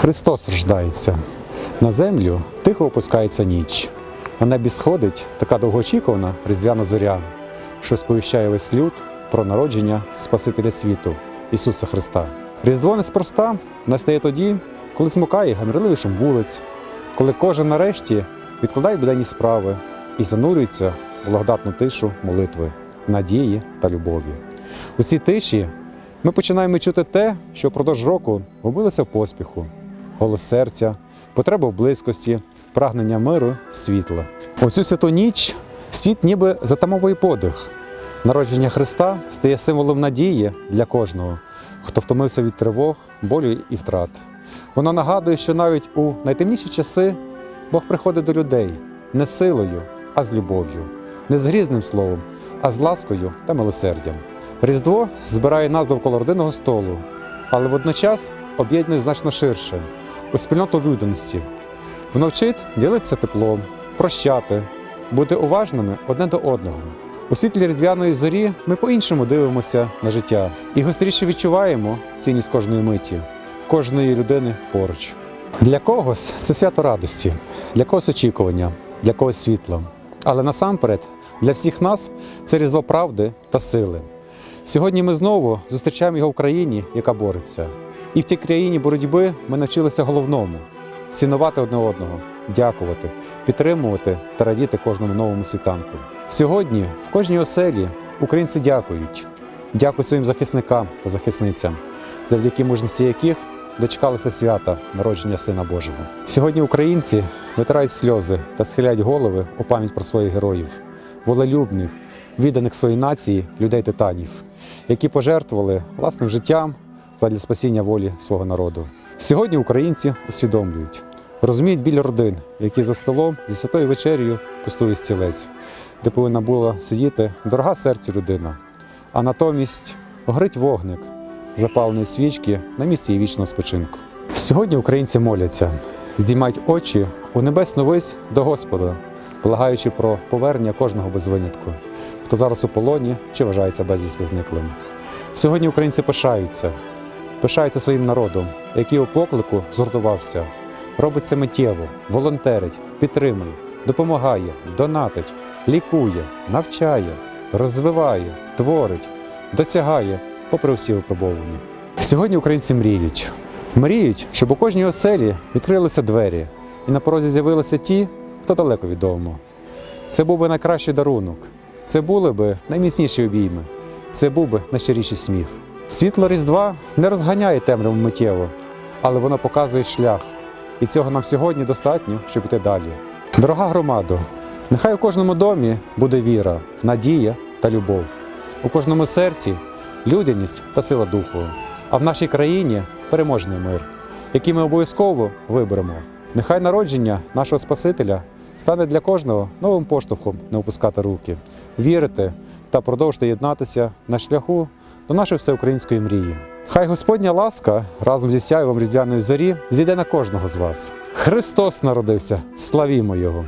Христос рождається. На землю тихо опускається ніч. На небі сходить така довгоочікувана різдвяна зоря, що сповіщає весь люд про народження Спасителя світу Ісуса Христа. Різдво неспроста настає тоді, коли змукає гамірливий шум вулиць, коли кожен нарешті відкладає буденні справи і занурюється в благодатну тишу молитви, надії та любові. У цій тиші ми починаємо чути те, що впродовж року губилося в поспіху, голос серця, потреба в близькості, прагнення миру, світла. У цю святу ніч світ ніби затамовує подих. Народження Христа стає символом надії для кожного, хто втомився від тривог, болю і втрат. Воно нагадує, що навіть у найтемніші часи Бог приходить до людей не силою, а з любов'ю, не з грізним словом, а з ласкою та милосердям. Різдво збирає нас довкола родинного столу, але водночас об'єднує значно ширше у спільноту людяності. Воно вчить ділитися теплом, прощати, бути уважними одне до одного. У світлі різдвяної зорі ми по-іншому дивимося на життя і гостріше відчуваємо цінність кожної миті, кожної людини поруч. Для когось це свято радості, для когось очікування, для когось світла. Але насамперед для всіх нас це різдво правди та сили. Сьогодні ми знову зустрічаємо його в країні, яка бореться. І в цій країні боротьби ми навчилися головному цінувати одне одного, дякувати, підтримувати та радіти кожному новому світанку. Сьогодні в кожній оселі українці дякують, дякують своїм захисникам та захисницям, завдяки мужності яких дочекалися свята народження Сина Божого. Сьогодні українці витирають сльози та схиляють голови у пам'ять про своїх героїв, волелюбних, відданих своїй нації людей титанів, які пожертвували власним життям для спасіння волі свого народу. Сьогодні українці усвідомлюють, розуміють біль родин, які за столом зі святою вечерю пустує стілець, де повинна була сидіти дорога серцю людина, а натомість горить вогник запаленої свічки на місці її вічного спочинку. Сьогодні українці моляться, здіймають очі у небесну вись до Господа, благаючи про повернення кожного без винятку, хто зараз у полоні чи вважається безвісти зниклим. Сьогодні українці пишаються, пишаються своїм народом, який у поклику згуртувався, робить це миттєво, волонтерить, підтримує, допомагає, донатить, лікує, навчає, розвиває, творить, досягає, попри всі випробовування. Сьогодні українці мріють. Мріють, щоб у кожній оселі відкрилися двері, і на порозі з'явилися ті, хто далеко від дому. Це був би найкращий дарунок, це були би найміцніші обійми, це був би найщиріший сміх. Світло Різдва не розганяє темряву миттєво, але воно показує шлях. І цього нам сьогодні достатньо, щоб йти далі. Дорога громадо, нехай у кожному домі буде віра, надія та любов. У кожному серці людяність та сила духу. А в нашій країні переможний мир, який ми обов'язково виберемо. Нехай народження нашого Спасителя стане для кожного новим поштовхом не опускати руки, вірити та продовжити єднатися на шляху до нашої всеукраїнської мрії. Хай Господня ласка разом зі сяйвом різдвяної зорі зійде на кожного з вас. Христос народився, славімо Його!